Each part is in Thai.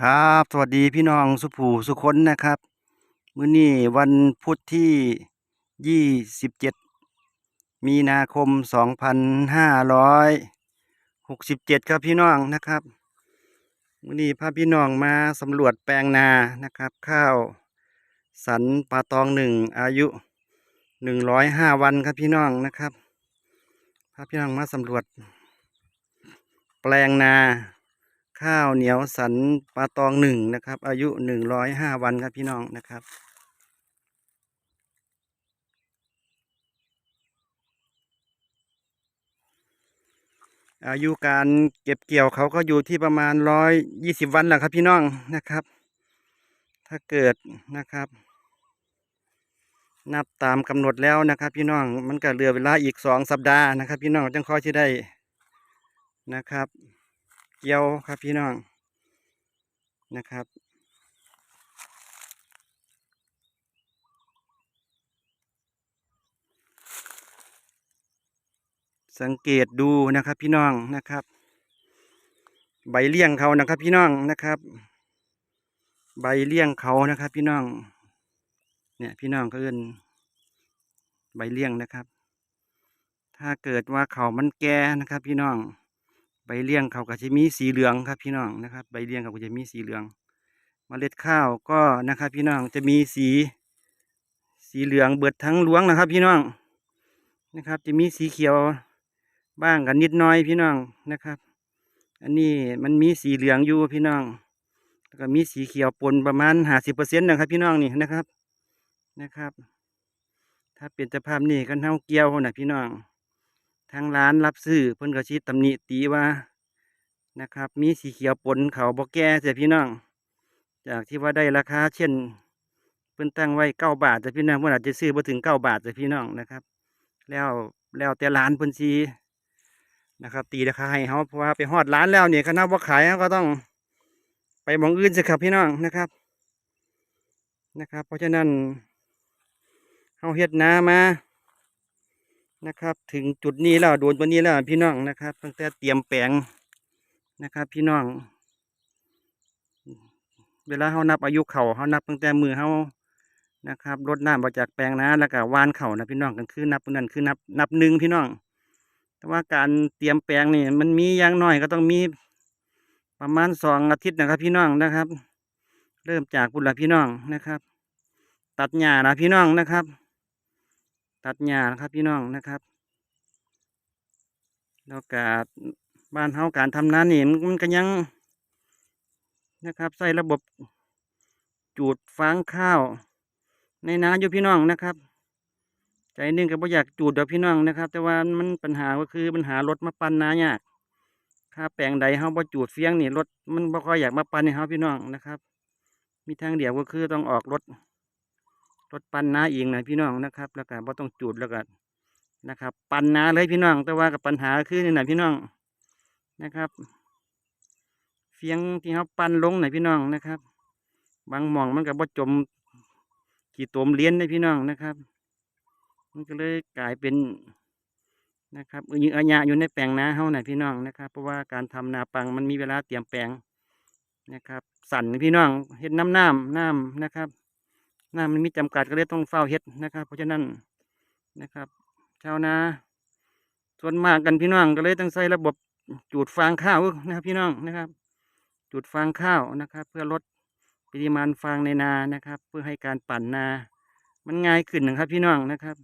ครับ สวัสดีพี่น้องสุภูสุคนนะครับ มื้อนี้วันพุธที่ 27 มีนาคม 2567 ครับพี่น้องนะครับ มื้อนี้พาพี่น้องมาสำรวจแปลงนานะครับ ข้าว สันปาตองหนึ่งอายุ 105 วันครับพี่น้องนะครับพาพี่น้องมาสำรวจ แปลงนา ข้าวเหนียวสันปลาตองหนึ่งนะครับ อายุหนึ่งร้อยห้าวันครับพี่น้องนะครับ อายุการเก็บเกี่ยวเขาก็อยู่ที่ประมาณร้อยยี่สิบวันแหละครับพี่น้องนะครับ ถ้าเกิดนะครับ นับตามกำหนดแล้วนะครับ พี่น้องมันก็เหลือเวลาอีกสองสัปดาห์นะครับ พี่น้องจังค่อยที่ได้นะครับ เกี่ยวครับพี่น้องนะครับ สังเกตดูนะครับพี่น้องนะครับ ใบเลี่ยงเขานะครับพี่น้องนะครับ ใบเลี่ยงเขานะครับ พี่น้อง เนี่ยพี่น้องก็เอินใบเลี่ยงนะครับ ถ้าเกิดว่าเขามันแก่นะครับ พี่น้อง ใบเลี่ยงเขาก็จะมีสีเหลืองครับพี่น้องนะครับ ใบเลี่ยงเขาก็จะมีสีเหลืองเมล็ดข้าวก็นะครับ พี่น้องจะมีสี สีเหลืองเบิดทั้งหลวงนะครับ พี่น้องนะครับ จะมีสีเขียวบ้างกันนิดน้อยพี่น้องนะครับ อันนี้มันมีสีเหลืองอยู่พี่น้อง แล้วก็มีสีเขียวปนประมาณห้าสิบเปอร์เซ็นต์นะครับ พี่น้องนี่นะครับนะครับ ถ้าเป็นสภาพนี่กันเท่าเกี่ยวนะพี่น้อง ทางร้านรับซื้อเพิ่นก็ชี้ตำหนิตีว่านะครับ มีสีเขียวปนเขาบอกแก่เสียพี่น้อง จากที่ว่าได้ราคาเช่น เพิ่นตั้งไว้เก้าบาทแต่พี่น้องเพิ่นอาจจะซื้อมาถึงเก้าบาทแต่พี่น้องนะครับ แล้วแล้วแต่ร้านเพิ่นซีนะครับ ตีราคาให้เขาเพราะว่าไปฮอดร้านแล้วเนี่ยคณะว่าขายก็ต้องไปมองอื่นสิครับพี่น้องนะครับนะครับ เพราะฉะนั้นเขาเฮ็ดนามา นะครับ ถึงจุดนี้แล้วโดนตัวนี้แล้วพี่น้องนะครับ ตั้งแต่เตรียมแปลงนะครับ พี่น้อง เวลาเขานับอายุเขาเขานับตั้งแต่มือเขานะครับรดน้ำมาจากแปลงนาแล้วก็วานเข่านะพี่น้องกันคือนับนั่นคือนับนับหนึ่งพี่น้อง แต่ว่าการเตรียมแปลงนี่มันมีอย่างน้อยก็ต้องมีประมาณสองอาทิตย์นะครับ พี่น้องนะครับ เริ่มจากบุญละพี่น้องนะครับ ตัดหญ้านะพี่น้องนะครับ ตัดหญ้านะครับพี่น้องนะครับแล้วกาบ้านเฮาการทำนาเนี่มันก็ยังนะครับ ใส่ระบบจูดฟางข้าว ในนาอยู่พี่น้องนะครับ ใจนึงก็บ่อยากจูดเดอกพี่น้องนะครับ แต่ว่ามันปัญหาก็คือปัญหารถมาปั่นนายากถ้าแปลงใดเฮาบ่จูดเฟียงนี่รถมันบ่ค่อยอยากมาปั่นให้เฮาพี่น้องนะครับ มีทางเดียวก็คือต้องออกรถ รถปั่นนาเองนะพี่น้องนะครับ แล้วก็บ่ต้องจูดแล้วก็นะครับ ปั่นนาเลยพี่น้อง แต่ว่ากับปัญหาคือนี่นะพี่น้องนะครับ เฟียงที่เฮาปั่นลงหนพี่น้องนะครับ บางหม่องมันก็บ่จมกี่ตมเลี้ยนนะพี่น้องนะครับ มันก็เลยกลายเป็นนะครับอือยึงอัญญะอยู่ในแปลงนาเฮาน่ะพี่น้องนะครับ เพราะว่าการทำนาปังมันมีเวลาเตรียมแปลงนะครับ สั่นพี่น้องเฮ็ดน้ำน้ำน้ำนะครับ น้ำมันมีจำกัดก็เลยต้องเฝ้าเฮ็ดนะครับ เพราะฉะนั้นนะครับ ชาวนาส่วนมากกันพี่น้องก็เลยต้องใช้ระบบจูดฟางข้าวนะครับพี่น้องนะครับ จูดฟางข้าวนะครับ เพื่อลดปริมาณฟางในนานะครับ เพื่อให้การปั่นนา มันง่ายขึ้นนะครับพี่น้องนะครับ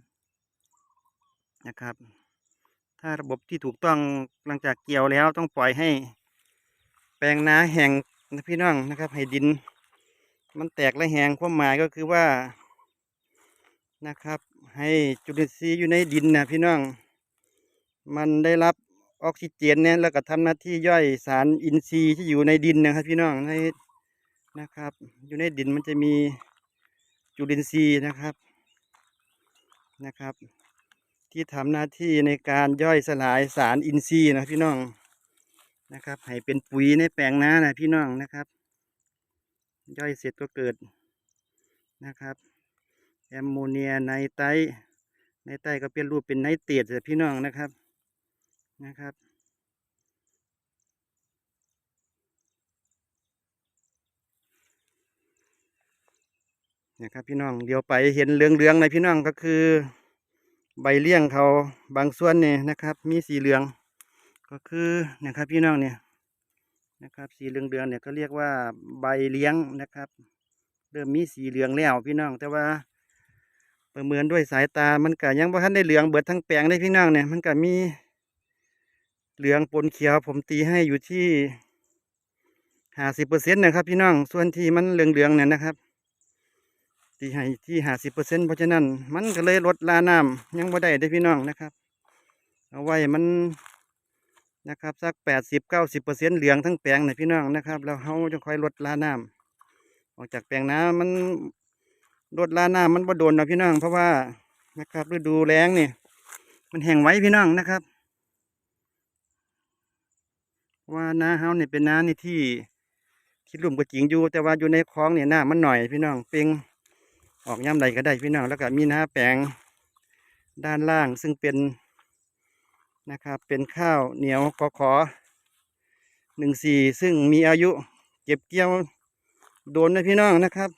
นะครับ ถ้าระบบที่ถูกต้องหลังจากเกี่ยวแล้วต้องปล่อยให้ แปลงนาแห้งนะพี่น้องนะครับ ให้ดิน มันแตกและแห้งความหมายก็คือว่านะครับ ให้จุลินทรีย์อยู่ในดินนะพี่น้อง มันได้รับออกซิเจนเนี่ยแล้วก็ทำหน้าที่ย่อยสารอินทรีย์ที่อยู่ในดินนะครับ พี่น้องในนะครับ อยู่ในดินมันจะมีจุลินทรีย์นะครับนะครับ ที่ทำหน้าที่ในการย่อยสลายสารอินทรีย์นะพี่น้องนะครับ ให้เป็นปุ๋ยในแปลงนานะพี่น้องนะครับ ย่อยเสร็จก็เกิดนะครับ แอมโมเนียไนไตไนไตก็เปลี่ยนรูปเป็นไนเตรตแต่พี่น้องนะครับนะครับนะครับพี่น้องเดี๋ยวไปเห็นเหลืองๆในพี่น้องก็คือ ใบเลี้ยงเขาบางส่วนนี่นะครับ มีสีเหลือง ก็คือนะครับพี่น้องเนี่ย นะครับ สีเหลืองๆเนี่ยก็เรียกว่าใบเลี้ยงนะครับ เริ่มมีสีเหลืองแล้วพี่น้อง แต่ว่า ประเมินด้วยสายตามันก็ยังบ่ทันได้เหลืองเบิดทั้งแปลงได้พี่น้องเนี่ยมันก็มีเหลืองปนเขียวผมตีให้อยู่ที่ห้าสิบเปอร์เซ็นต์นะครับ พี่น้องส่วนที่มันเหลืองๆเนี่ยนะครับตีให้ที่ห้าสิบเปอร์เซ็นต์เพราะฉะนั้น มันก็เลยลดลาน้ำยังบ่ได้ได้พี่น้องนะครับ เอาไว้มัน นะครับสักแปดสิบเก้าสิบเปอร์เซ็นต์เหลืองทั้งแปลงนะพี่น้องนะครับ แล้วเขาจะค่อยลดลาน้ำออกจากแปลงน้ำมันลดลาน้ำมันบ่โดนนะพี่น้องเพราะว่านะครับฤดูแล้งนี่มันแห้งไว้พี่น้องนะครับว่านาเฮาเนี่ยเป็นนานี่ที่ที่ลุ่มก็จริงอยู่ แต่ว่าอยู่ในคลองเนี่ยน้ามันหน่อยพี่น้องเป่งออกย่ำใดก็ได้พี่น้องแล้วก็มีน้าแปลงด้านล่างซึ่งเป็น นะครับ เป็นข้าวเหนียวกอขอหนึ่งสี่ซึ่งมีอายุเก็บเกี่ยวโดนนะพี่น้องนะครับ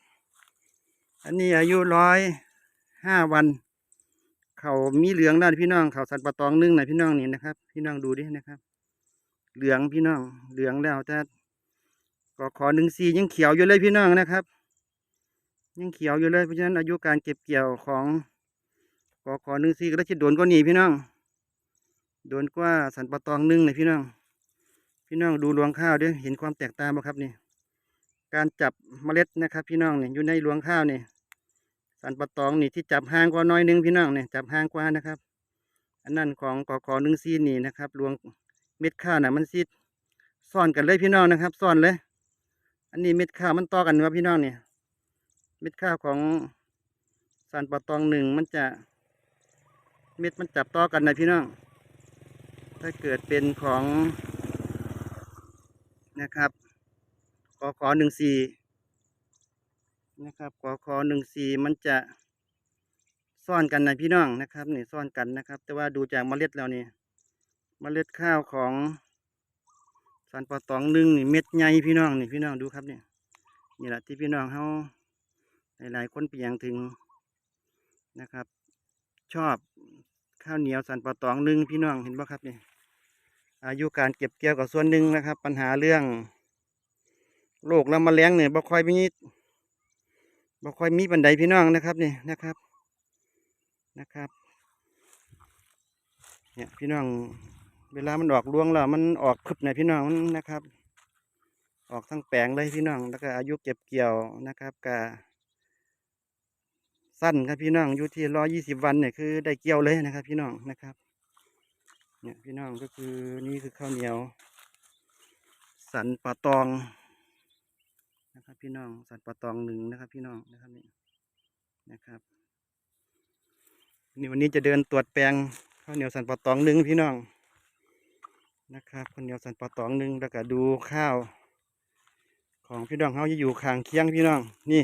อันนี้อายุร้อยห้าวัน เขามีเหลืองด้านพี่น้อง เขาสันปะตองนึ่งนะพี่น้องนี่นะครับ พี่น้องดูดินะครับ เหลืองพี่น้อง เหลืองแล้วแต่ก็ขอหนึ่งซียังเขียวอยู่เลยพี่น้องนะครับยังเขียวอยู่เลยเพราะฉะนั้นอายุการเก็บเกี่ยวของกอขอหนึ่งซีก็ได้จะโดนก็หนีพี่น้อง โดนกว่าสันปะตองนึ่งเลยพี่น้อง พี่น้องดูรวงข้าวด้วยเห็นความแตกต่างไหมครับนี่ การจับเมล็ดนะครับพี่น้องเนี่ยอยู่ในรวงข้าวนี่สันปะตองนี่ที่จับห่างกว่าน้อยหนึงพี่น้องเนี่ยจับห่างกว่านะครับ อันนั้นของกอขอหนึ่งซีนี่นะครับรวงเม็ดข้าวน่ะมันซิซ่อนกันเลยพี่น้องนะครับซ่อนเลย อันนี้เม็ดข้าวมันต่อกันว่าพี่น้องเนี่ยเม็ดข้าวของสันปะตองหนึ่งมันจะ เม็ดมันจับต่อกันนะพี่น้อง ถ้าเกิดเป็นของนะครับกอขอหนึ่งสี่นะครับกอขอหนึ่งสี่มันจะซ่อนกันนะพี่น้องนะครับนี่ซ่อนกันนะครับ แต่ว่าดูจากเมล็ดแล้วนี่เมล็ดข้าวของสันปะตองหนึ่งนี่เม็ดใหญ่พี่น้องนี่พี่น้องดูครับเนี่ยนี่แหละที่พี่น้องเขาหลายๆคนเปลี่ยงถึงนะครับ ชอบข้าวเหนียวสันปะตองหนึ่งพี่น้องเห็นป่ครับเนี่ย อายุการเก็บเกี่ยวกับส่วนหนึ่งนะครับ ปัญหาเรื่องโรคและแมลงเนี่ยบ่ค่อยมีบ่ค่อยมีปันไดพี่น้องนะครับนี่นะครับนะครับเนี่ยพี่น้องเวลามันออกรวงแล้วมันออกคึบเนี่ยพี่น้องมันนะครับ ออกทั้งแปลงเลยพี่น้อง แล้วก็อายุเก็บเกี่ยวนะครับกะสั้นครับพี่น้องอยู่ที่ร้อยี่สิบวันเนี่ยคือได้เกี่ยวเลยนะครับ พี่น้องนะครับ เนี่ยพี่น้องก็คือนี่คือข้าวเหนียว สันปะตองนะครับพี่น้องสันปะตองหนึ่งนะครับ พี่น้องนะครับนี่นะครับนี่วันนี้จะเดินตรวจแปลงข้าวเหนียวสันปะตองหนึ่งพี่น้องนะครับข้าวเหนียวสันปะตองหนึ่งแล้วก็ดูข้าว ของพี่น้องเขาจะอยู่ข้างเคียงพี่น้องนี่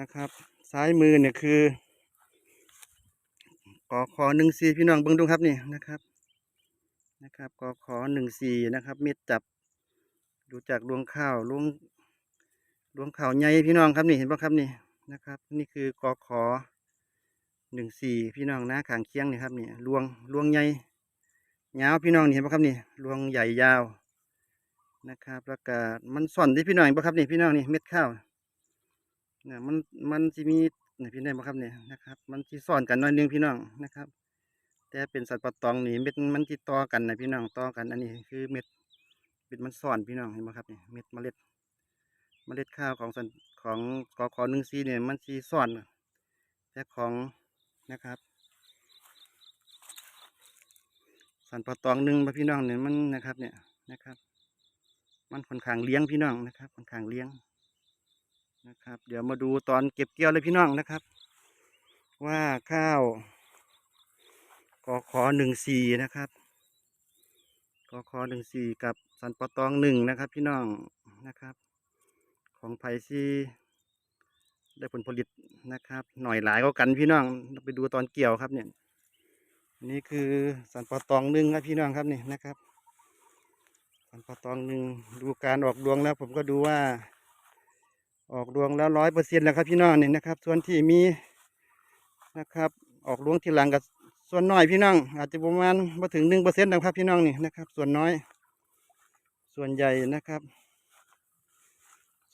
นะครับ ซ้ายมือเนี่ยคือ อขอหนึ่งสี่พี่น้องเบิ่งดูครับนี่นะครับ นะครับกอขอหนึ่งสี่นะครับเม็ดจับ ดูจากรวงข้าวรวงรวงข้าวใหญ่พี่น้องครับนี่เห็นป่ะครับนี่นะครับ นี่คือกอขอหนึ่งสี่พี่น้องนะขางเคียงนี่ครับนี่รวงรวงใหญ่ยาวพี่น้องนี่เห็นปะครับนี่รวงใหญ่ยาวนะครับแล้วก็มันส่อนที่พี่น้องเห็นปะครับนี่พี่น้องนี่เม็ดข้าวเนี่ยมันมันจะมี นี่พี่น้องครับเนี่ยนะครับ มันจะซ่อนกันน้อยนึงพี่น้องนะครับ แต่เป็นสัตว์ปะตองนี่เม็ดมันจะต่อกันนะพี่น้องต่อกันอันนี้คือเม็ดเม็ดมันซ่อนพี่น้องเห็นปะครับเนี่ยเม็ดเมล็ด เมล็ดข้าวของสันของกอขอหนึ่งซีเนี่ยมันจะซ่อนแต่ของนะครับ สันปะตองหนึ่งมาพี่น้องเนี่ยมันนะครับเนี่ยนะครับ มันค่อนข้างเลี้ยงพี่น้องนะครับค่อนข้างเลี้ยง นะครับ เดี๋ยวมาดูตอนเก็บเกี่ยวเลยพี่น้องนะครับ ว่าข้าวกอขอหนึ่งสี่นะครับกอขอหนึ่งสี่กับสันปะตองหนึ่งนะครับ พี่น้องนะครับ ของไผ่ซีได้ผลผลิตนะครับ หน่อยหลายก็กันพี่น้องไปดูตอนเกี่ยวครับเนี่ยนี่คือสันปะตองหนึ่งครับพี่น้องครับนี่นะครับสันปะตองหนึ่งดูการออกดวงแล้ว ผมก็ดูว่า ออกรวงแล้วร้อยเปอร์เซ็นต์แล้วครับพี่น้องนี่นะครับ ส่วนที่มีนะครับ ออกรวงทีหลังกับส่วนน้อยพี่น้อง อาจจะประมาณมาถึงหนึ่งเปอร์เซ็นต์นะครับ พี่น้องนี่นะครับ ส่วนน้อย ส่วนใหญ่นะครับ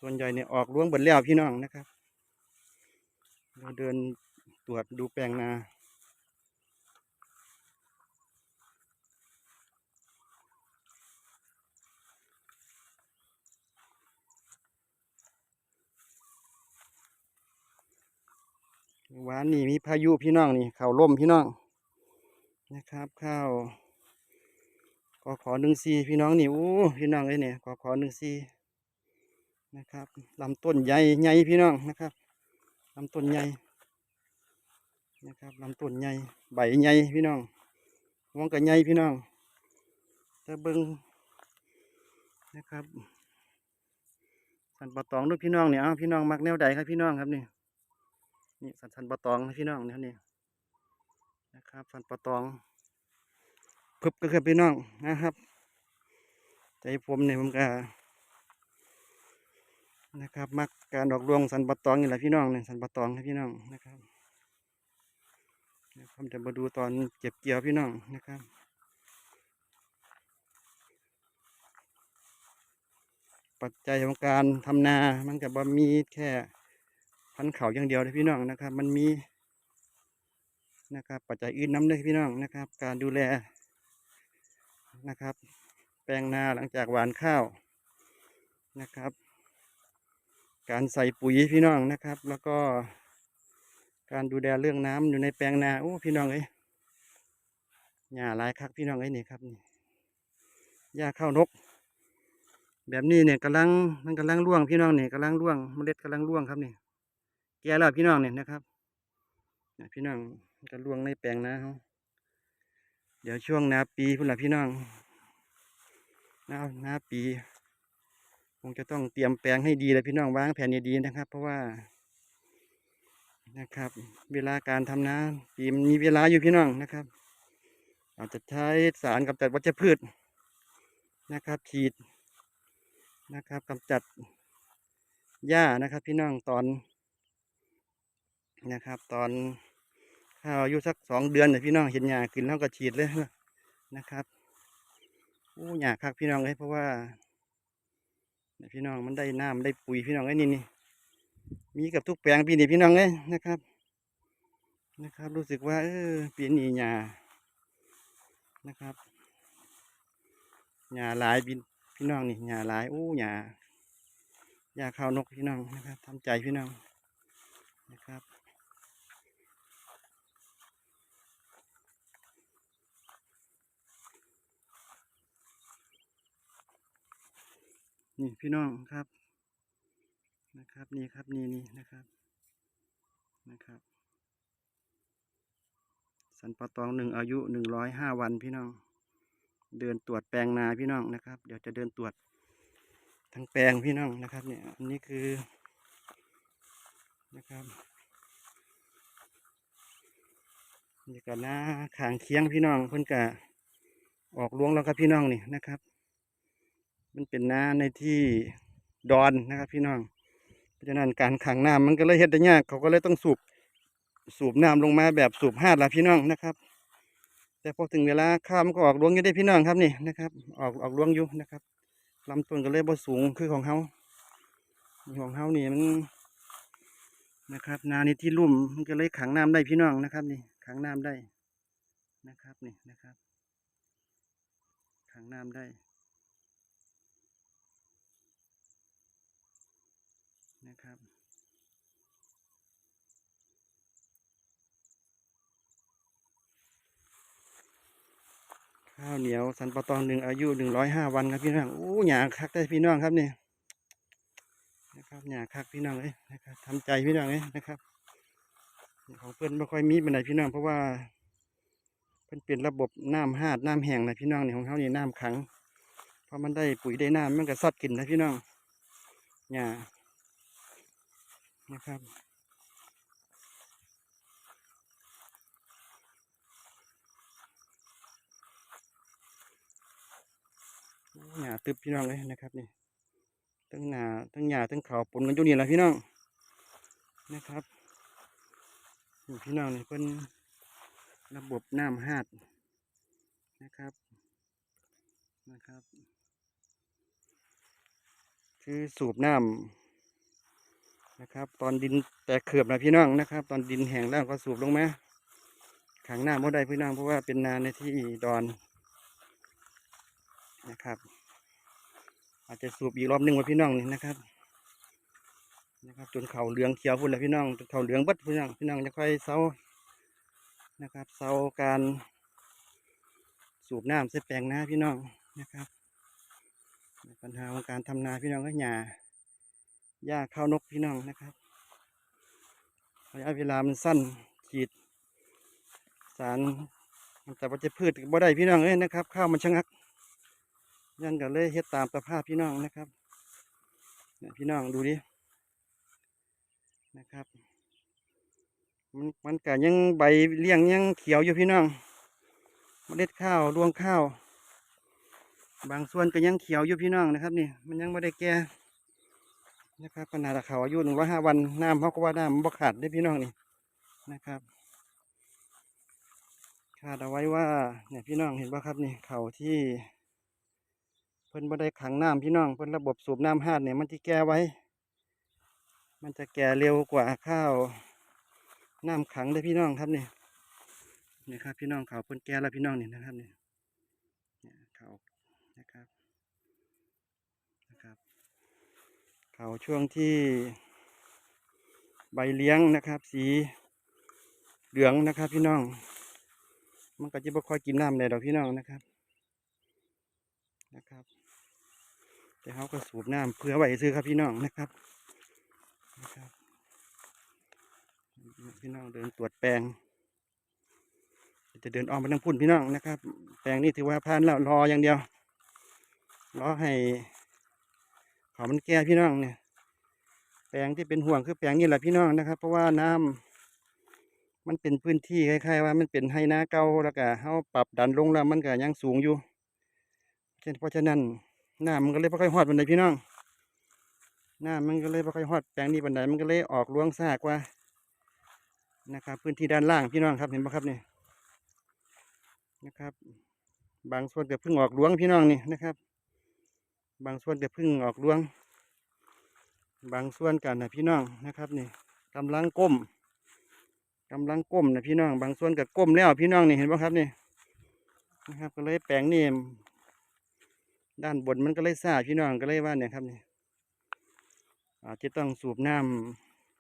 ส่วนใหญ่เนี่ยออกรวงเบิดแล้วพี่น้องนะครับ เราเดินตรวจดูแปลงนา หวานนี่มีพายุพี่น้องนี่เข่าล่มพี่น้องนะครับข้าวกอขอหนึ่งซีพี่น้องนี่อู้พี่น้องเลยเนี่ยกอขอหนึ่งซีนะครับลำต้นใหญ่ใหญ่พี่น้องนะครับลำต้นใหญ่นะครับลำต้นใหญ่ใบใหญ่พี่น้องมองกับใหญ่พี่น้องจะเบิ้งนะครับสันปะตองด้วยพี่น้องเนี่ยเอาพี่น้องมักแนวใดครับพี่น้องครับนี่ นี่สันสันปะตองนะพี่น้องนะนี่นะครับ สันปะตองพึบก็คือพี่น้องนะครับ ใจผมเนี่ยผมก็นะครับ มักการดอกรวงสันปะตองนี่แหละพี่น้องเนี่ยสันปะตองนะพี่น้องนะครับเดี๋ยวผมจะมาดูตอนเก็บเกี่ยวพี่น้องนะครับปัจจัยของการทำนา มันก็บ่มีแค่ พันเขาอย่างเดียวเลยพี่น้องนะครับ มันมีนะครับ ปัจจัยอื่นน้ำเลยพี่น้องนะครับ การดูแลนะครับ แปลงนาหลังจากหวานข้าวนะครับ การใส่ปุ๋ยพี่น้องนะครับ แล้วก็การดูแลเรื่องน้ำอยู่ในแปลงนาโอ้พี่น้องเอ้ยหญ้าลายคักพี่น้องเอ้ยนี่ครับนี่หญ้าข้าวนก แบบนี้เนี่ยกำลังมันกำลังร่วงพี่น้องเนี่ยกำลังร่วงเมล็ดกำลังร่วงครับนี่ แก่แล้วพี่น้องเนี่ยนะครับพี่น้องจะล่วงในแปลงนาเขาเดี๋ยวช่วงหนาปีพุ่นละพี่น้องนาหน้าปีคงจะต้องเตรียมแปลงให้ดีเลยพี่น้องวางแผนดีนะครับ เพราะว่านะครับ เวลาการทำนาปีมันมีเวลาอยู่พี่น้องนะครับ อาจจะใช้สารกำจัดวัชพืชนะครับฉีดนะครับกำจัดหญ้านะครับ พี่น้องตอน นะครับ ตอนข้าวอายุสักสองเดือนเนี่ยพี่น้องเห็นหญ้าขึ้นแล้วก็ฉีดเลยนะครับโอ้หญ้าคักพี่น้องเลยเพราะว่าพี่น้องมันได้น้ำได้ปุ๋ยพี่น้องไอ้ยนี่นี่มีกับทุกแปลงปีนี้พี่น้องเลยนะครับ นะครับ รู้สึกว่าเออปีนี้หญ้านะครับหญ้าหลายบินพี่น้องนี่หญ้าหลายโอ้หญ้าหญ้าข้าวนกพี่น้องนะครับทำใจพี่น้องนะครับ นี่พี่น้องครับ นะครับ นี่ครับนี่นี่นะครับ นะครับ สันปะตองหนึ่งอายุหนึ่งร้อยห้าวันพี่น้อง เดินตรวจแปลงนาพี่น้องนะครับ เดี๋ยวจะเดินตรวจทั้งแปลงพี่น้องนะครับ เนี่ยอันนี้คือนะครับนี่ก็นาขางเคียงพี่น้องเพิ่นกะออกรวงแล้วครับพี่น้องนี่นะครับ มันเป็นนาในที่ดอนนะครับ พี่น้อง เพราะฉะนั้นการขังน้ำมันก็เลยเฮ็ดได้ยากเขาก็เลยต้องสูบสูบน้ำลงมาแบบสูบหาดละพี่น้องนะครับ แต่พอถึงเวลาข้าวมันก็ออกรวงอยู่ได้พี่น้องครับนี่นะครับ ออกออกรวงอยู่นะครับลำต้นก็เลยบ่สูงคือของเฮาของเฮานี่มันนะครับ นานี่ที่ลุ่มมันก็เลยขังน้ำได้พี่น้องนะครับ นี่ขังน้ำได้นะครับนี่นะครับขังน้ำได้ นะครับ ข้าวเหนียวสันปะตองหนึ่งอายุหนึ่งร้อยห้าวันครับพี่น้องอู้หยาคักได้พี่น้องครับเนี่ยนะครับหยาคักพี่น้องเลยนะครับทำใจพี่น้องเลยนะครับ ของเพื่อนไม่ค่อยมีเป็นไหนพี่น้องเพราะว่าเพิ่อนเป็นระบบน้ำหาดน้ำแห้งนะพี่น้องเนี่ยของเขาเนี่ยน้ำขังเพราะมันได้ปุ๋ยได้น้ำมันก็ซัดกินนะพี่น้องหยา นะครับหยาตึบพี่น้องเลยนะครับนี่ทั้งหนาทั้งหญ้าทั้งเขาปนกันอยู่นี่แหละพี่น้องนะครับพี่น้องนี่เป็นระบบน้ำหาดนะครับนะครับ คือสูบน้ำ นะครับ ตอนดินแตกเขือบนะพี่น้องนะครับ ตอนดินแห้งแล้วก็สูบลงมาขังหน้าบ่ได้พี่น้องเพราะว่าเป็นนาในที่ดอนนะครับ อาจจะสูบอีกรอบหนึ่งว่าพี่น้องนี่นะครับนะครับ จนเข่าเหลืองเขียวพุ่นแล้วพี่น้องจนเข่าเหลืองบัดพี่น้องพี่น้องจะค่อยเซานะครับเซาการสูบน้ำใส่แปลงนาพี่น้องนะครับ ปัญหาของการทำนาพี่น้องก็หญ้า หญ้าข้าวนกพี่น้องนะครับระยะเวลามันสั้นฉีด สารแต่ว่าจะพืชบ่ได้พี่น้องเอ้ยนะครับ ข้าวมันชะงัก ยันก็เลยเฮ็ดตามสภาพพี่น้องนะครับเนี่ยพี่น้องดูดินะครับ มันมันก็ยังใบเลี้ยงยังเขียวอยู่พี่น้องเมล็ดข้าวรวงข้าว บางส่วนก็ยังเขียวอยู่พี่น้องนะครับนี่มันยังไม่ได้แก่ นะครับขนาดเขาอายุหนึ่งร้อยห้าวันน้ำเขาก็ว่าน้ำบ่ขาดได้พี่น้องนี่นะครับคาดเอาไว้ว่าเนี่ยพี่น้องเห็นป่ะครับนี่เขาที่ เพิ่นบ่ได้ขังน้ำพี่น้องเพิ่นระบบสูบน้ำหาดเนี่ยมันที่แก่ไว้ มันจะแก่เร็วกว่าข้าวน้ำขังได้พี่น้องครับนี่นี่ครับพี่น้องเขาเพิ่นแก่แล้วพี่น้องนี่นะครับนี่เนี่ยเขา นะครับ นะครับ เขาช่วงที่ใบเลี้ยงนะครับ สีเหลืองนะครับ พี่น้อง มันก็จะไม่ค่อยกินน้ำเลยดอกพี่น้องนะครับนะครับ แต่เขาก็สูบน้ำเพื่อไว้ซื้อครับพี่น้องนะครับนะครับ พี่น้องเดินตรวจแปลงจะเดินออกไปทางพุ่นพี่น้องนะครับ แปลงนี้ถือว่าผ่านแล้วรออย่างเดียวรอให้ เขามันแก่พี่น้องเนี่ย แปลงที่เป็นห่วงคือแปลงนี่แหละพี่น้องนะครับ เพราะว่าน้ำมันเป็นพื้นที่คล้ายๆ ว่ามันเป็นไฮนาเก่าแล้วก็เขาปรับดันลงแล้วมันก็ยังสูงอยู่เพราะฉะนั้นน้ำมันก็เลยไม่ค่อยฮอดบันไดพี่น้องน้ำมันก็เลยไม่ค่อยฮอดแปลงนี้บันไดมันก็เลยออกรวงซากกว่านะครับ พื้นที่ด้านล่างพี่น้องครับเห็นไหมครับนี่นะครับ บางส่วนเก็เพิ่งออกรวงพี่น้องนี่นะครับ บางส่วนก็พิ่งออกรวง บางส่วนกันนะพี่น้องนะครับนี่กำลังก้มกำลังก้มนะพี่น้อง บางส่วนก็ก้มแล้วพี่น้องนี่เห็นไหมครับนี่นะครับ ก็เลยแปลงนี่ด้านบนมันก็เลยซาพี่น้องก็เลยว่าเนี่ยครับนี่อาจจะต้องสูบน้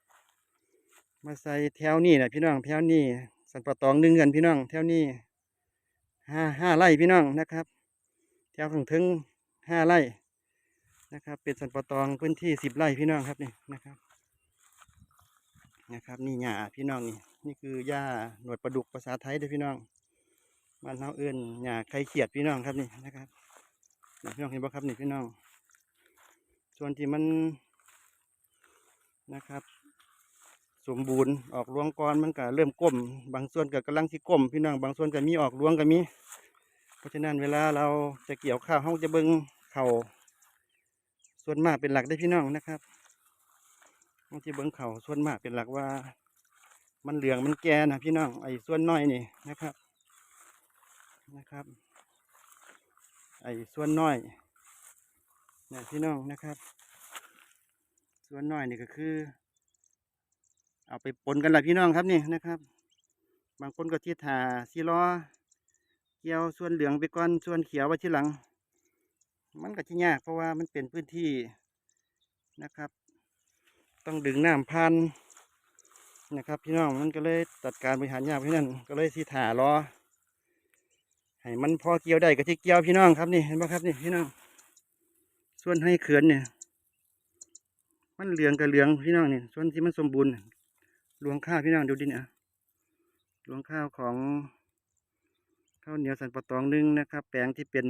ำมาใส่แถวนี้นะพี่น้องแถวนี้สันปะตองหนึ่งเงินพี่น้องแถวนี้ห้าห้าไร่พี่น้องนะครับ แถวถึงถึงห้าไร่ นะครับ เป็นสันปะตองพื้นที่สิบไร่พี่น้องครับนี่นะครับ นะครับ นี่หญ้าพี่น้องนี่นี่คือหญ้าหนวดปลาดุกภาษาไทยเด้อพี่น้องบ้านเฮาเอื้นหญ้าไข่เขียดพี่น้องครับนี่นะครับพี่น้องเห็นบ่ครับนี่พี่น้อง ส่วนที่มันนะครับสมบูรณ์ออกรวงก่อนมันก็เริ่มก้ม บางส่วนก็กำลังที่ก้มพี่น้องบางส่วนก็มีออกรวงก็มี เพราะฉะนั้นเวลาเราจะเกี่ยวข้าวเราจะเบิ่งเข่า ส่วนมากเป็นหลักได้พี่น้องนะครับเราจะเบิ่งเข่าส่วนมากเป็นหลักว่า มันเหลืองมันแก่นะพี่น้องไอ้ส่วนน้อยนี่นะครับนะครับ ไอ้ส่วนน้อยเนี่ยพี่น้องนะครับ ส่วนน้อยนี่ก็คือ เอาไปปนกันละพี่น้องครับนี่นะครับ บางคนก็ที่ถาซีล้อเกี่ยวส่วนเหลืองไปก่อนส่วนเขียวไว้ที่หลัง มันก็ที่ยากเพราะว่ามันเป็นพื้นที่นะครับ ต้องดึงน้ำพันนะครับ พี่น้องมันก็เลยจัดการบริหารยากพี่นั่นก็เลยที่ถารอให้มันพอเกี่ยวได้ก็ที่เกี่ยวพี่น้องครับนี่เห็นไหมครับนี่พี่น้องส่วนให้เขื่อนเนี่ยมันเหลืองกับเหลืองพี่น้องเนี่ยส่วนที่มันสมบูรณ์รวงข้าวพี่น้องดูดิเนี่ยรวงข้าวของข้าวเหนียวสันปะตองนึงนะครับ แปลงที่เป็น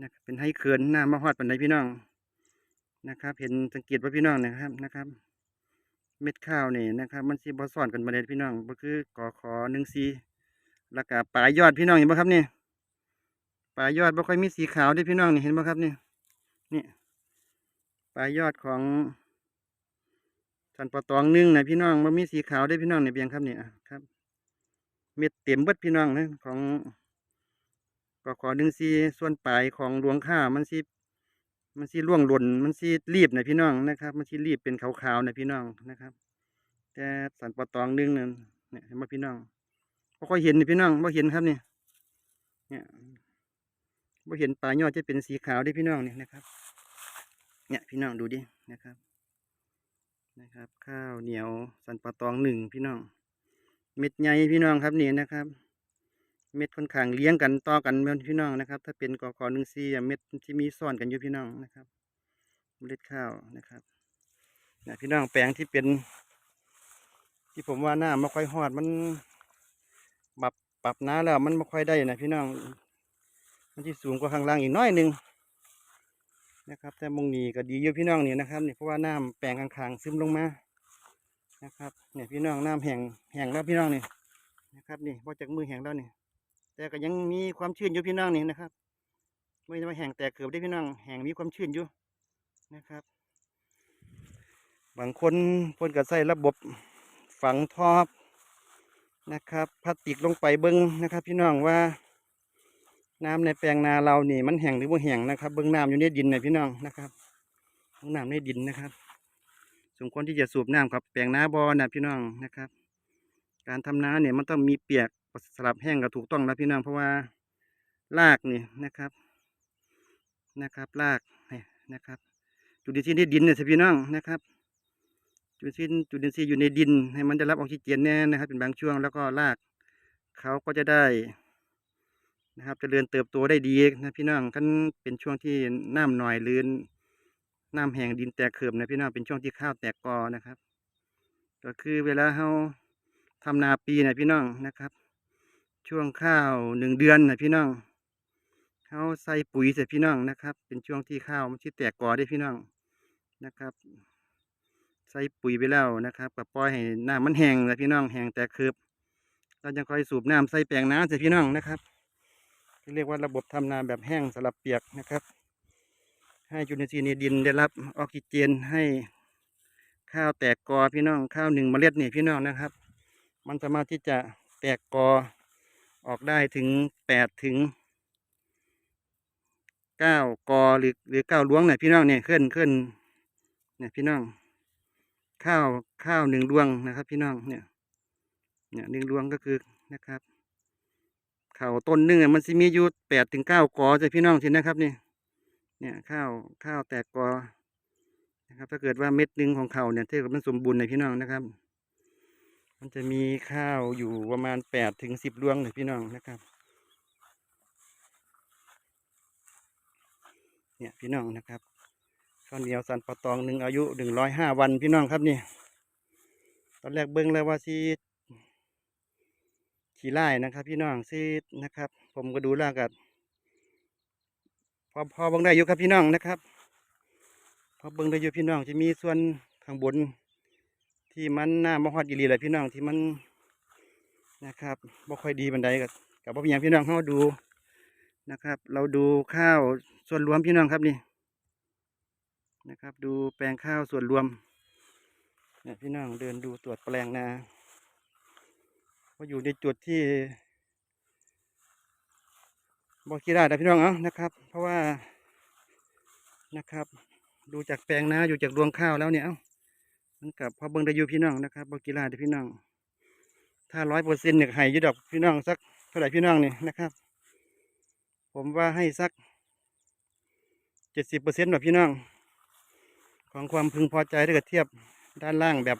นะเป็นให้เขื่อนหน้ามาฮอดปันไดพี่น้องนะครับ เห็นสังเกตว่าพี่น้องนะครับนะครับ เม็ดข้าวนี่นะครับ มันสีบอซ้อนกันมาเลยพี่น้องก็คือกอขอหนึ่งสีแล้วก็ปลายยอดพี่น้องเห็นไหมครับนี่ปลายยอดบ่ค่อยมีสีขาวเด้วยพี่น้องนี่เห็นไหมครับนี่นี่ปลายยอดของสันปะตองหนึ่งนะพี่น้องมันมีสีขาวได้พี่น้องเนี่ยเบียงครับเนี่ยครับ เม็ดเต็มเบิดพี่น้องนะของ ก็ขอดึงซีส่วนปลายของดวงข้าวมันซีมันซีร่วงหล่นมันซีรีบนะพี่น้องนะครับ มันซีรีบเป็นขาวๆนะพี่น้องนะครับ แต่สันปะตองหนึ่งนั่นเนี่ยเห็นไหมาพี่น้องพอค่อยเห็นนี่พี่น้องบ่เห็นครับเนี่ยเนี่ยบ่เห็นปลายยอดจะเป็นสีขาวได้พี่น้องเนี่ยนะครับ เนี่ยพี่น้องดูดินะครับนะครับ ข้าวเหนียวสันปะตองหนึ่งพี่น้อง เม็ดใหญ่พี่น้องครับนี่นะครับ เม็ดค่อนข้างเลี้ยงกันต่อกันแม่นพี่น้องนะครับ ถ้าเป็นกอขอหนึ่งซีเม็ดที่มีซ่อนกันอยู่พี่น้องนะครับเมล็ดข้าวนะครับเนี่ยพี่น้องแปลงที่เป็น ที่ผมว่าหน้าไม่ค่อยหอดมันปรับปรับน้าแล้วมันไม่ค่อยได้นะพี่น้อง มันที่สูงกว่าข้างล่างอีกน้อยหนึ่งนะครับ แต่มงนีก็ดีอยู่พี่น้องเนี่ยนะครับเนี่ยเพราะว่าน้ำแปลงข้างๆซึมลงมานะครับเนี่ยพี่น้องน้ำแห้งแห้งแล้วพี่น้องเนี่ยนะครับนี่พอจากมือแห้งแล้วเนี่ย แต่ก็ยังมีความชื้นอยู่พี่น้องนี่นะครับ ไม่ได้ว่าแห้งแต่เกือบได้พี่น้องแห้งมีความชื้นอยู่นะครับ บางคนเพิ่นก็ใส่ระบบฝังท่อนะครับพลาสติกลงไปเบิ้งนะครับ พี่น้องว่า น้ำในแปลงนาเรานี่มันแห้งหรือบ่แห้งนะครับ เบิ้งน้ำอยู่ในดินนี่ยพี่น้องนะครับเบิ่งน้ำในดินนะครับสมควรที่จะสูบน้ำครับแปลงนาบอนะพี่น้องนะครับ การทำนาเนี่ยมันต้องมีเปียก สลับแห้งก็ถูกต้องแล้วพี่น้องเพราะว่ารากนี่นะครับนะครับรากนะครับ จุลินทรีย์ในดินเนี่ยพี่น้องนะครับ จุลินทรีย์จุลินทรีย์อยู่ในดิน ให้มันได้รับออกซิเจนแน่นะครับ เป็นบางช่วงแล้วก็รากเขาก็จะได้นะครับจเจริญเติบโตได้ดีนะพี่น้องกันเป็นช่วงที่น้ำหน่อยหรือน้ำแห้งดินแตกเขื่อมนะพี่น้องเป็นช่วงที่ข้าวแตกกอนะครับ ก็คือเวลาเราทำนาปีนะพี่น้องนะครับ ช่วงข้าวหนึ่งเดือนนะพี่น้องเขาใส่ปุ๋ยเสร็จพี่น้องนะครับ เป็นช่วงที่ข้าวมันที่แตกกอได้พี่น้องนะครับ ใส่ปุ๋ยไปแล้วนะครับก็ปล่อยให้น้ำมันแห้งนะพี่น้องแห้งแตกคืบเราจะคอยสูบน้ำใส่แปลงน้ำเสร็จพี่น้องนะครับที่เรียกว่าระบบทำนาแบบแห้งสลับเปียกนะครับ ให้จุลินทรีย์ในดินได้รับออกซิเจนให้ข้าวแตกกอพี่น้องข้าวหนึ่งเมล็ดนี่พี่น้องนะครับ มันสามารถที่จะแตกกอ ออกได้ถึงแปดถึงเก้ากอหรือหรือเก้าล้วงเนี่ยพี่น้องเนี่ยขึ้นขึ้นเนี่ยพี่น้อง ข้าวข้าวหนึ่งดวงนะครับพี่น้องเนี่ยเนี่ยหนึ่งดวงก็คือนะครับข้าวต้นหนึ่งมันจะมีอยู่แปดถึงเก้ากอจะพี่น้องทีนะครับนี่เนี่ยข้าวข้าวแตกกอนะครับ ถ้าเกิดว่าเม็ดหนึ่งของเขาเนี่ยถ้ากิดมันสมบูรณ์ในพี่น้องนะครับ มันจะมีข้าวอยู่ประมาณแปดถึงสิบดวงเลยพี่น้องนะครับ เนี่ยพี่น้องนะครับข้าวเหนียวสันปะตองหนึ่งอายุหนึ่งร้อยห้าวันพี่น้องครับนี่ตอนแรกเบิ้งแล้วว่าซีขี่ไล่นะครับ พี่น้องซีนะครับ ผมก็ดูแลกับพอพอเบิ่งได้อยู่ครับพี่น้องนะครับ พอเบิ่งได้อยู่พี่น้องจะมีส่วนข้างบน ที่มันหน้ามฮอดอีหลีแหละพี่น้องที่มันนะครับบ่ค่อยดีบันไดกับกับบ่เป็นหยังพี่น้องเขาดูนะครับ เราดูข้าวส่วนรวมพี่น้องครับนี่นะครับ ดูแปลงข้าวส่วนรวมเนี่ยพี่น้องเดินดูตรวจแปลงนาว่าอยู่ในจุดที่บอกกี่ได้นะพี่น้องเอานะครับ เพราะว่านะครับ ดูจากแปลงนาอยู่จากรวงข้าวแล้วเนี่ยเอ้า มันกับพอเบิ่งได้อยู่พี่น้องนะครับบอกกี่ได้พี่น้อง ถ้าร้อยเปอร์เซ็นต์เนี่ยให้ยุดอกพี่น้องสักเท่าไหร่พี่น้องนี่นะครับ ผมว่าให้สักเจ็ดสิบเปอร์เซ็นต์แบบพี่น้อง ของความพึงพอใจถ้าเกิดเทียบด้านล่างแบบ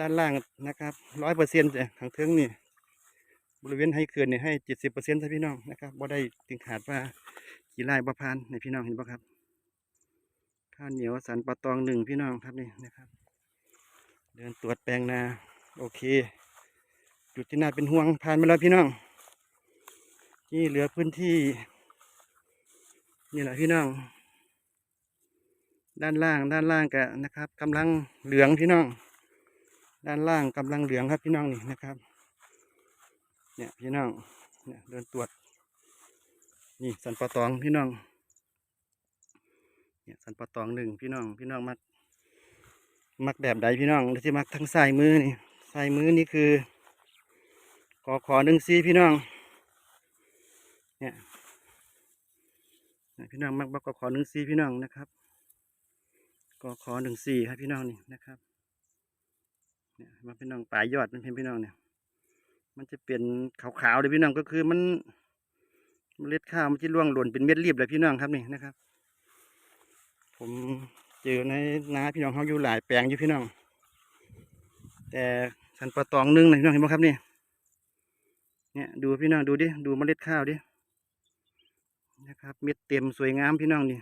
ด้านล่างนะครับร้อยเปอร์เซ็นต์ข้างเทิงนี่บริเวณให้เขื่อนเนี่ยให้เจ็ดสิบเปอร์เซ็นต์พี่น้องนะครับบ่ได้ถึงขาดว่ากี่ไร่บ่พานในพี่น้องเห็นบ่ครับข้าวเหนียวสันปะตองหนึ่งพี่น้องครับนี่นะครับ เดินตรวจแปลงนา โอเค จุดที่น่าเป็นห่วงผ่านไปแล้วพี่น้อง นี่เหลือพื้นที่ นี่แหละพี่น้อง ด้านล่างด้านล่างกะนะครับกำลังเหลืองพี่น้อง ด้านล่างกำลังเหลืองครับพี่น้องนี่นะครับ เนี่ยพี่น้อง เนี่ยเดินตรวจ นี่สันปะตองพี่น้อง เนี่ยสันปะตองหนึ่งพี่น้องพี่น้องมัก มักแบบใดพี่น้องที่มักทั้งใสายมือนี่ใสายมือนี่คือกอขอหนึ่งซีพี่น้อง เนี่ยพี่น้องมักบักกอขอหนึ่งซีพี่น้องนะครับกอขอหนึ่งสี่ครับพี่น้องนี่นะครับ เนี่ยมาพี่น้องปลายยอดมันเป็นพี่น้องเนี่ย มันจะเป็นขาวๆเลยพี่น้องก็คือมันเมล็ดข้าวมันจะร่วงหล่นเป็นเม็ดรีบเลยพี่น้องครับนี่นะครับ ผม เจอในนาพี่น้องเขาอยู่หลายแปลงอยู่พี่น้อง แต่สันปะตองหนึ่งนะพี่น้องเห็นไหมครับนี่เนี่ยดูพี่น้องดูดิดูเมล็ดข้าวดินะครับเม็ดเต็มสวยงามพี่น้องนี่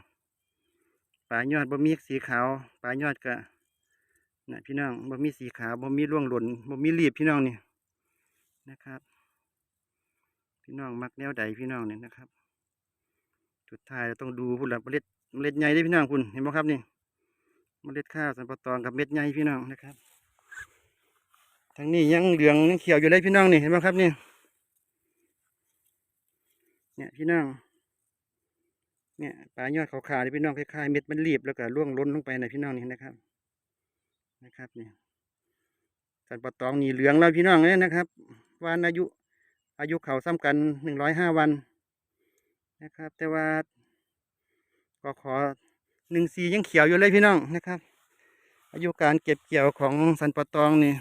ปลายอดบะมีสีขาวปลายอดกะนะพี่น้องบะมีสีขาวบะมีร่วงหล่นบะมีรีบพี่น้องนี่นะครับ พี่น้องมักแนวใดพี่น้องเนี่ยนะครับสุดท้ายเราต้องดูพุ่นละเมล็ดเมล็ดใหญ่ได้พี่น้องคุณเห็นไหมครับนี่ เมล็ดข้าวสันปะตองกับเม็ดใหญ่พี่น้องนะครับทางนี้ยังเหลืองยังเขียวอยู่เลยพี่น้องนี่เห็นไหมครับนี่เนี่ยพี่น้องเนี่ยปลายอดขาวๆนี่พี่น้องคล้ายๆเม็ดมันรีบแล้วก็ร่วงล้นลงไปในพี่น้องนี่นะครับ นะครับนี่สันปะตองนี่เหลืองแล้วพี่น้องเนี่ยนะครับวันอายุอายุเขาซ้ำกันหนึ่งร้อยห้าวันนะครับ แต่ว่าก็ขอ หนึ่งสียังเขียวอยู่เลยพี่น้องนะครับ อายุการเก็บเกี่ยวของสันปะตองนี่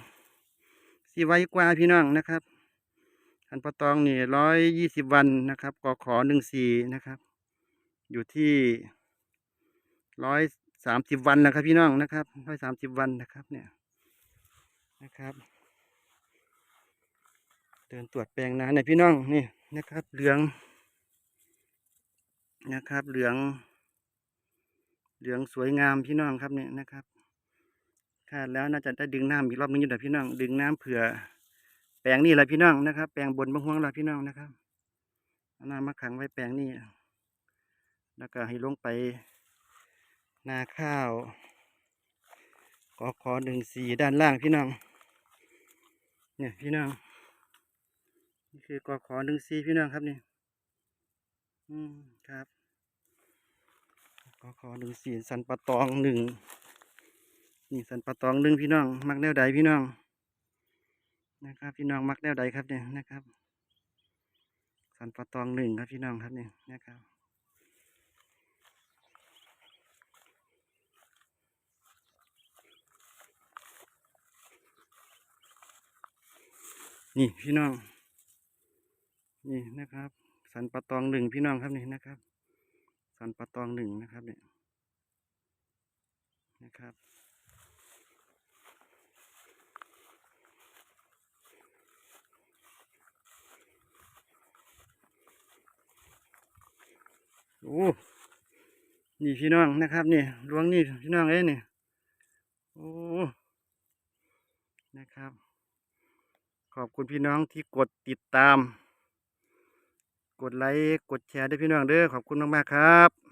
สีไว้กว่าพี่น้องนะครับอันปะตองนี่ร้อยยี่สิบวันนะครับกอขอหนึ่งสีนะครับ อยู่ที่ร้อยสามสิบวันนะครับ พี่น้องนะครับร้อยสามสิบวันนะครับเนี่ยนะครับ เดินตรวจแปลงนาเนี่ยพี่น้องนี่นะครับ เหลืองนะครับ เหลือง เหลืองสวยงามพี่น้องครับเนี่ยนะครับคาดแล้วน่าจะได้ดึงน้ำอีกรอบนึงอยู่เดี๋ยวพี่น้อง ดึงน้ำเผื่อ แปลงนี่แหละพี่น้องนะครับ แปลงบนบางห่วงเราพี่น้องนะครับเอาน้ำมาขังไว้แปลงนี่แล้วก็ให้ลงไป นาข้าวกอขอหนึ่งสีด้านล่างพี่น้อง เนี่ยพี่น้อง นี่คือกอขอหนึ่งสีพี่น้องครับนี่ อืมครับ กอขอหนึ่งสีสันปะตองหนึ่งนี่สันปะตองหนึ่งพี่น้อง มักแนวใดพี่น้อง นะครับ พี่น้องมักแนวใดครับเนี่ยนะครับ สันปะตองหนึ่งครับพี่น้องครับเนี่ยนะครับนี่พี่น้อง นี่นะครับ สันปะตองหนึ่งพี่น้องครับนี่นะครับ สันปะตองหนึ่งนะครับเนี่ยนะครับ โอ้ นี่พี่น้องนะครับนี่ล้วงนี่พี่น้องเอ้ยนี่โอ้ นะครับ ขอบคุณพี่น้องที่กดติดตาม กดไลค์ กดแชร์ด้วยพี่น้องเด้อ ขอบคุณมาก ๆ ครับ